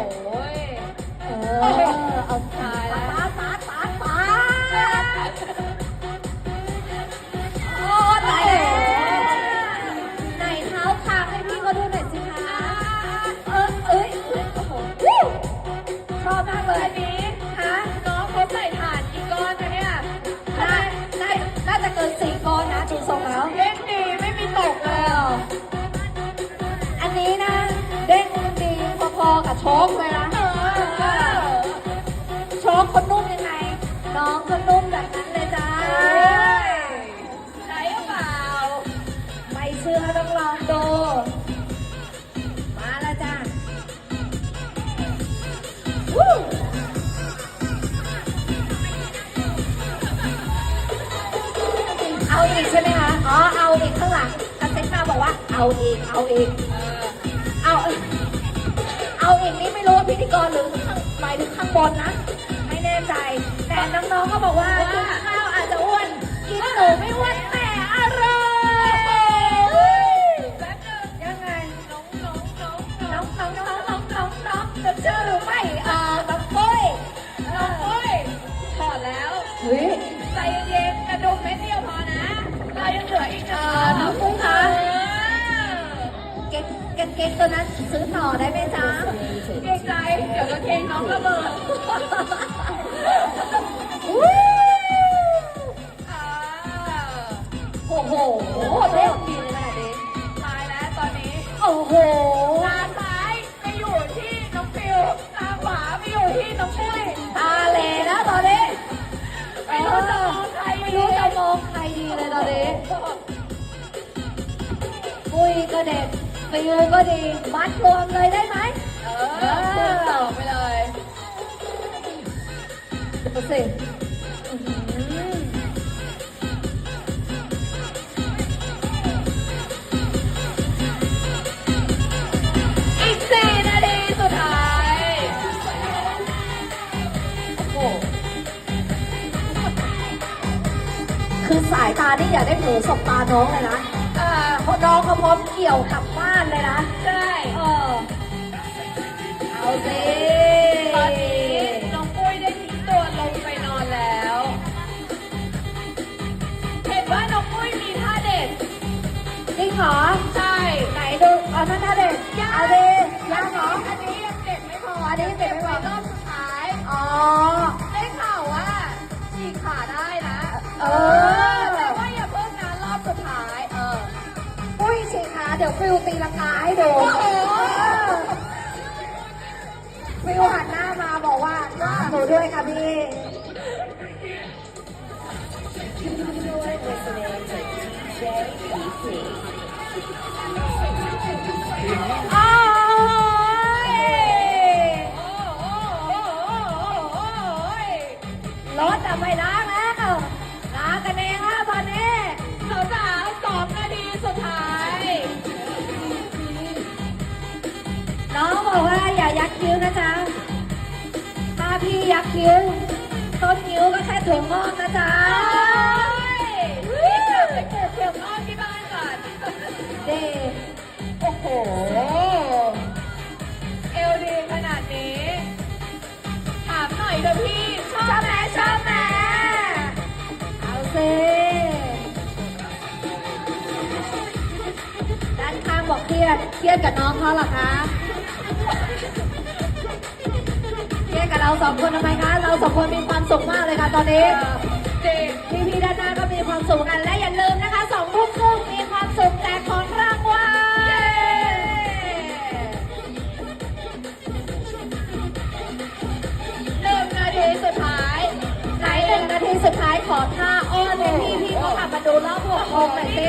เพอกเลยนะเออโชคคนนุ่มยังไง น้องก็นุ่มแบบนั้นเลยจ้าใช่หรือเปล่า ไม่เชื่อต้องลองดู มาแล้วจ้าวู้เอาอีกใช่ไหมคะ อ๋อ เอาอีกข้างหลังอาเซ็ตมาบอกว่า เอาอีก เอาอีก เออเอา เอาอีกนี่ไม่รู้ว่าพิธีกรหรือข้างหมายถึงข้างบนนะ ไม่แน่ใจ แต่น้องๆก็บอกว่ากินข้า ก๊กเก๊กเก๊กตัวนั้นซื้อต่อได้ไหมจ๊ะเกรงใจเดี๋ยวกางเกงน้องระเบิดโอ้โหเล่นดีเลยขนาดนี้ตายแล้วตอนนี้ โอ้โหตาซ้ายไปอยู่ที่น้องฟิวตาขวาไปอยู่ที่น้องปุ้ยตาเหลนะตอนนี้ไม่รู้จะมองใครไม่ดีรู้จะมองใครดีเลยตอนนี้ปุ้ยก็เด็ ดฟิวก็ดีมัดรวมเลยได้ไหมเออคูณสองไปเลยดูสิอื้อหืออีกสี่นาทีสุดท้าย โอ้โหคือสายตานี่อย่าได้เผลอสบตาน้องเลยนะ ราะน้องเขาพร้อมเกี่ยวกลับบ้านเลยนะใช่เออเอาสิตอนนี้น้องปุ้ยได้ทิ้งตัวลงไปนอนแล้วเห็นว่าน้องปุ้ยมีท่าเด็ดจริงเหรอใช่ไหนดูเอาท่านท่าเด็ดเอาดิยากเหรออันนี้ยังเด็ดไม่พออันนี้เก็บไม่พอรอบสุดท้ายอ๋อได้ข่าวว่าฉีกขาได้นะ เออ ฟิวตีลังกาให้ดูฟิวหันหน้ามาบอกว่าหนูด้วยค่ะพี่โอ้โอ้โหโอ้โหโอ้โหรถจะไม่ล้ พี่ยักคิ้วต้นคิ้วก็แค่ถั่วงอกนะจ๊ะรีบกลับไปปลูกเผือกอ้อมที่บ้านก่อนเดโอ้โห เอลดีขนาดนี้ ถามหน่อยเถอะพี่ ชอบไหมชอบไหมเอาสิด้านข้างบอกเครียด เครียดกับน้องเขาเหรอคะ เราสองคนทำไมคะ เราสองคนมีความสุขมากเลยค่ะตอนนี้พี่พี่ด้านหน้าก็มีความสุขกัน และอย่าลืมนะคะสองทุ่มครึ่งมีความสุขแจกของรางวัลหนึ่งนาทีสุดท้าย ไหนหนึ่งนาทีสุดท้ายขอท่าอ้อนพี่พี่ๆเขาขับมาดูรอบหัวโคงหน่อยสิ